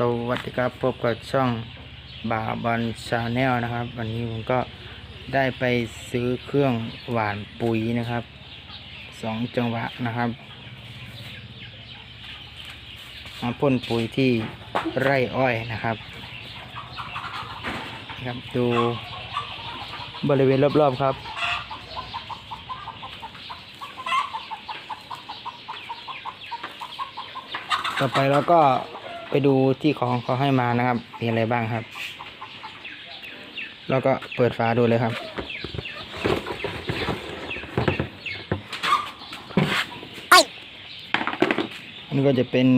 สวัสดีครับพบกับช่องบาบอลชาแนลนะครับ วันนี้ผมก็ได้ไปซื้อเครื่องหวานปุ๋ยนะครับสองจังหวะนะครับมาพ่นปุ๋ยที่ไร่อ้อยนะครับนะครับดูบริเวณรอบๆครับต่อไปเราก็ ไปดูที่ของเขาให้มานะครับ มีอะไรบ้างครับ แล้วก็เปิดฝาดูเลยครับอันนี้ก็จะเป็น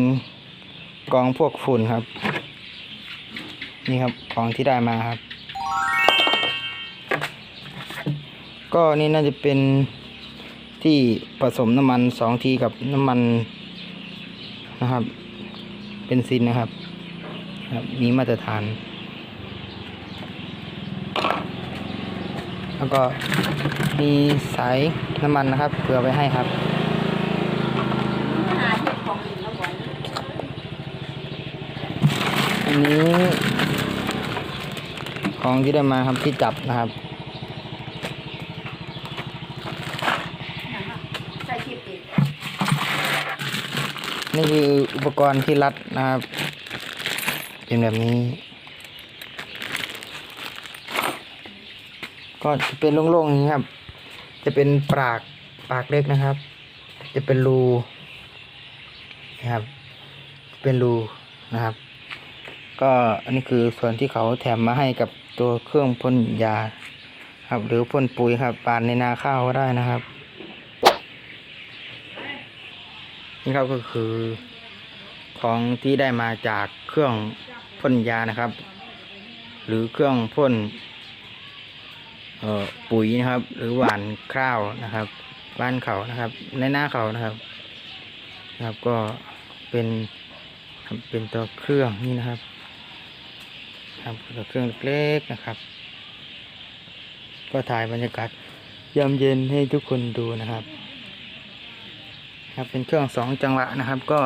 กองพวกฝุ่นครับ นี่ครับของที่ได้มาครับ ก็นี่น่าจะเป็นที่ผสมน้ำมันสองทีกับน้ำมันนะครับ เป็นซินนะครับครับ มีมาตรฐาน แล้วก็มีสายน้ำมันนะครับเผื่อไว้ให้ครับอันนี้ของที่ได้มาครับที่จับนะครับ ใส่คลิปอีก นี่คืออุปกรณ์ที่รัดนะครับเป็นแบบนี้ ก็จะเป็นโล่งๆอย่างนี้ครับ จะเป็นปากปากเล็กนะครับ จะเป็นรูนะครับ เป็นรูนะครับ ก็อันนี้คือส่วนที่เขาแถมมาให้กับตัวเครื่องพ่นยาครับ หรือพ่นปุ๋ยครับปานในนาข้าวก็ได้นะครับ นี่ครับก็คือของที่ได้มาจากเครื่องพ่นยานะครับ หรือเครื่องพ่นปุ๋ยนะครับ หรือหวานข้าวนะครับ บ้านเขานะครับ ในหน้าเขานะครับนะครับก็เป็นเป็นตัวเครื่องนี่นะครับครับตัวเครื่องเล็กๆนะครับ ก็ถ่ายบรรยากาศยามเย็นให้ทุกคนดูนะครับ ครับ เป็นเครื่องสองจังหวะนะครับก็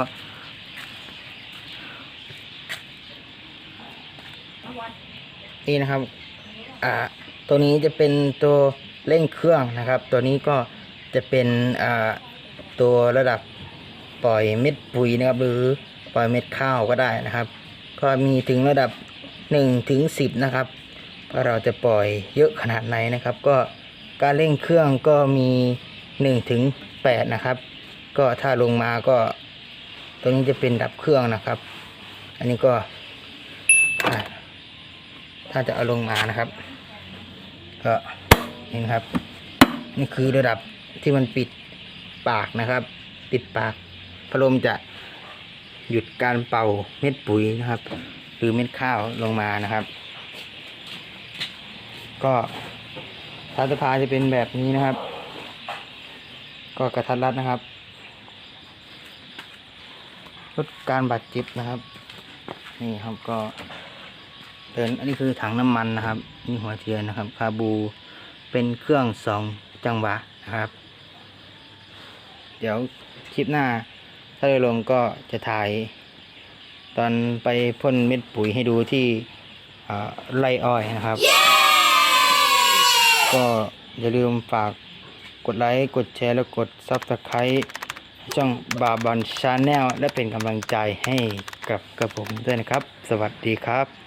นี่นะครับอ่าตัวนี้จะเป็นตัวเร่งเครื่องนะครับ ตัวนี้ก็จะเป็นอ่าตัวระดับปล่อยเม็ดปุ๋ยนะครับ หรือปล่อยเม็ดข้าวก็ได้นะครับ ก็มีถึงระดับ1ถึง10 นะครับว่าเราจะปล่อยเยอะขนาดไหนนะครับ ก็การเร่งเครื่องก็มี1ถึง8นะครับ ก็ถ้าลงมาก็ตรงนี้จะเป็นดับเครื่องนะครับ อันนี้ก็ถ้าจะเอาลงมานะครับ ก็นี่นครับ นี่คือระดับที่มันปิดปากนะครับ ปิดปากพัดลมจะหยุดการเป่าเม็ดปุ๋ยนะครับ หรือเม็ดข้าวลงมานะครับ ก็ทางสะพานจะเป็นแบบนี้นะครับ ก็กระทัดรัดนะครับ ลดการบาดเจ็บนะครับ นี่ครับก็เดินอันนี้คือถังน้ำมันนะครับนี่หัวเทียนนะครับคาบูเป็นเครื่องสองจังหวะนะครับ เดี๋ยวคลิปหน้า ถ้าได้ลงก็จะถ่าย ตอนไปพ่นเม็ดปุ๋ยให้ดูที่ไรอ้อยนะครับ ก็อย่าลืมฝากกดไลค์ กดแชร์ และกด Subscribe ช่องบาบอนชาแนลและเป็นกำลังใจให้กับกับผมด้วยนะครับ สวัสดีครับ